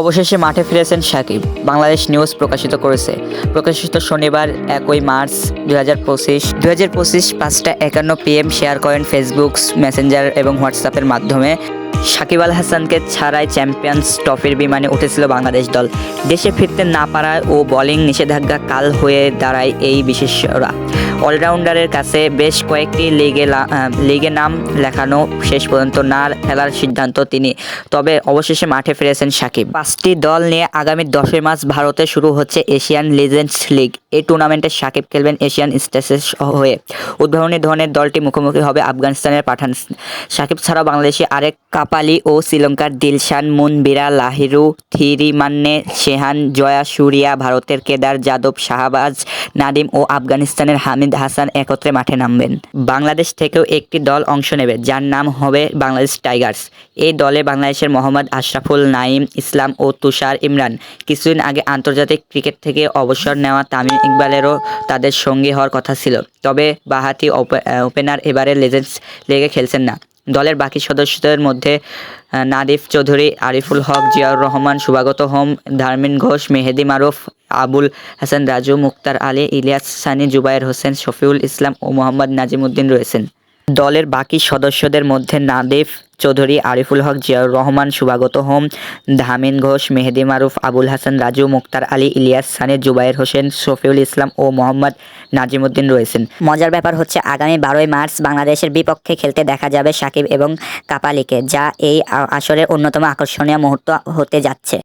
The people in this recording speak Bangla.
অবশেষে মাঠে ফিরেছেন সাকিব। বাংলাদেশ নিউজ প্রকাশিত করেছে। প্রকাশিত শনিবার একই মার্চ দু হাজার পঁচিশ দু হাজার পঁচিশ পাঁচটা একান্ন পিএম শেয়ার করেন ফেসবুক মেসেঞ্জার এবং হোয়াটসঅ্যাপের মাধ্যমে। সাকিব আল হাসানকে ছাড়াই চ্যাম্পিয়ন্স ট্রফির বিমানে উঠেছিল বাংলাদেশ দল। দেশে ফিরতে না পারায় ও বোলিং নিষেধাজ্ঞা কাল হয়ে দাঁড়ায় এই বিশেষরা অলরাউন্ডারের কাছে বেশ কয়েকটি লিগে লিগে নাম লেখানো শেষ পর্যন্ত না খেলার সিদ্ধান্ত তিনি। তবে অবশেষে মাঠে ফিরেছেন সাকিব। পাঁচটি দল নিয়ে আগামী দশই মার্চ ভারতে শুরু হচ্ছে এশিয়ান লিজেন্ডস লিগ। এই টুর্নামেন্টে সাকিব খেলবেন এশিয়ান স্টেসের হয়ে। উদ্ভাবনী ধরনের দলটি মুখোমুখি হবে আফগানিস্তানের পাঠান। সাকিব ছাড়াও বাংলাদেশি আরেক কাপালি ও শ্রীলঙ্কার দিলশান মুনবিরা, লাহিরু, থিরিমান্নে, শেহান, জয়া সুরিয়া, ভারতের কেদার যাদব, শাহবাজ, নাদিম ও আফগানিস্তানের হামিদ হাসান একত্রে মাঠে নামবেন। বাংলাদেশ থেকেও একটি দল অংশ নেবে, যার নাম হবে বাংলাদেশ টাইগার্স। এই দলে বাংলাদেশের মোহাম্মদ আশরাফুল নাইম ইসলাম ও তুষার ইমরান কিছুদিন আগে আন্তর্জাতিক ক্রিকেট থেকে অবসর নেওয়া তামিম ইকবালেরও তাদের সঙ্গী হওয়ার কথা ছিল। তবে বাহাতি ওপে- ওপেনার এবারে লেজেন্ডস লেগে খেলছেন না। দলের বাকি সদস্যদের মধ্যে নাদিফ চৌধুরী, আরিফুল হক, জিয়াউর রহমান সুভাগত হোম, ধার্মিন ঘোষ, মেহেদি মারুফ, আবুল হাসান, রাজু মুক্তার আলী, ইলিয়াস সানি, জুবায়ের হোসেন, শফিউল ইসলাম ও মোহাম্মদ নাজিমুদ্দিন রয়েছেন। দলের বাকি সদস্যদের মধ্যে নাদিফ চৌধুরী, আরিফুল হক, জিয়াউর রহমান সুভাগত হোম, ধামিন ঘোষ, মেহেদি মারুফ, আবুল হাসান, রাজু, মুক্তার আলী, ইলিয়াস সানি জুবায়ের হোসেন, শফিউল ইসলাম ও মোহাম্মদ নাজিমুদ্দিন রয়েছেন। মজার ব্যাপার হচ্ছে আগামী বারোই মার্চ বাংলাদেশের বিপক্ষে খেলতে দেখা যাবে সাকিব এবং কাপালিকে, যা এই আসরের অন্যতম আকর্ষণীয় মুহূর্ত হতে যাচ্ছে।